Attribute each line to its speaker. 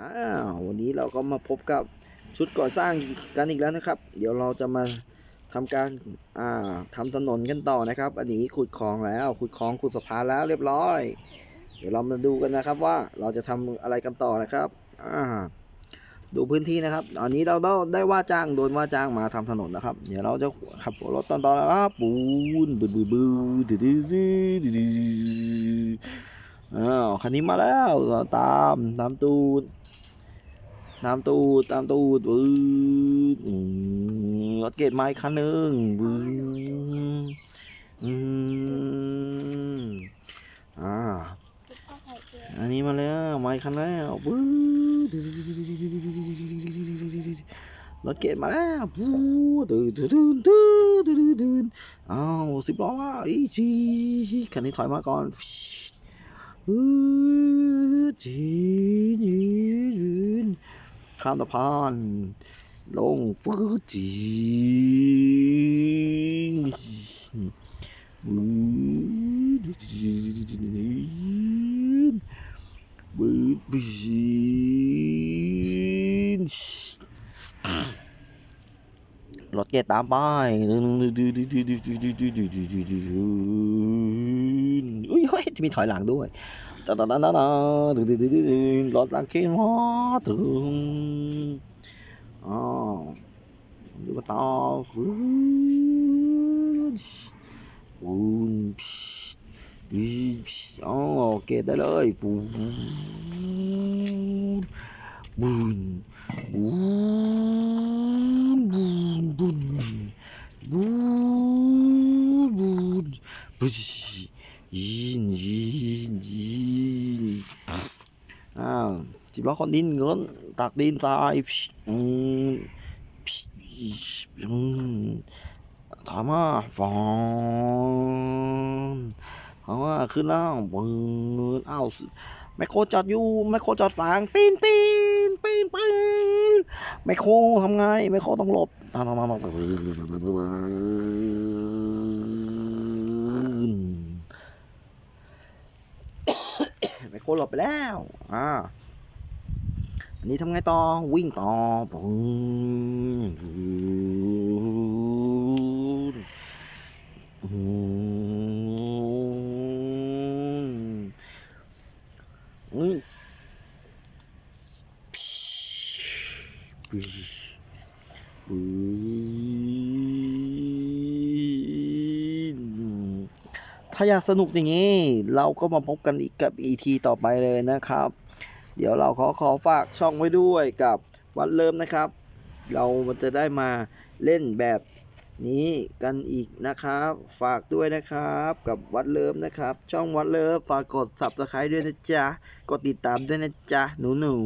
Speaker 1: อ้าววันนี้เราก็มาพบกับชุดก่อสร้างกันอีกแล้วนะครับ เดี๋ยวเราจะมาทำการอ่าทำถนนกันต่อนะครับ อันนี้ขุดคลองแล้วขุดคลองขุดสะพานแล้วเรียบร้อย เดี๋ยวเรามาดูกันนะครับว่าเราจะทำอะไรกันต่อนะครับอ่าดูพื้นที่นะครับอันนี้เราได้ว่าจ้างโดนว่าจ้างมาทำถนนนะครับ เดี๋ยวเราจะขับรถตอนตอนนะครับปูนบืดบืดบืดดืดดืดดืดดืดดืด อ้าวคันนี้มาแล้วตามตามตูดตามตูดตามตูดวืดอืมรถเกตไม้คันหนึ่งวืดอืมอ่าอันนี้มาแล้วไม้คันแล้ววืดรถเกตมาแล้ววูดตื่นตื่นตื่นตื่นตื่นอ้าวสิบล้อมาอีจีคันนี้ถอยมาก่อน จีจีจีข้ามสะพานลงปื๊ดจีวืดบืดบีนรถเกตตามไปอ ฮ้ยจะมีถอยหลังด้วยตาตาตาตาตารถลังเข็นมาถึงอ๋อดูกันต่อฟื้นฟูนบีอ๋อเกตได้เลยปูนบูนบูนบูนบูนบูนบูนบูนาวจิบล้อคนดินเงินตักดินทรายอืมถามว่าฟอนถามว่าขึ้นแล้วปืนอ้าวไมโครจอดอยู่ไมโครจอดฝังปีนปีนปีนปีนไมโครทำไงไมโครต้องหลบทำทำทำไมโครหลบไปแล้วอ่า อันนี้ทำไงต่อ วิ่งต่อปึ้งอืมอืมปื้ปื้ถ้าอยากสนุกอย่างนี้ เราก็มาพบกันอีกกับ ET ต่อไปเลยนะครับ เดี๋ยวเราขอขอฝากช่องไว้ด้วยกับวัดเริ่มนะครับ เรามันจะได้มาเล่นแบบนี้กันอีกนะครับ ฝากด้วยนะครับกับวัดเริ่มนะครับ ช่องวัดเริ่มฝากกด subscribe ด้วยนะจ๊ะ กดติดตามด้วยนะจ๊ะ หนูหนู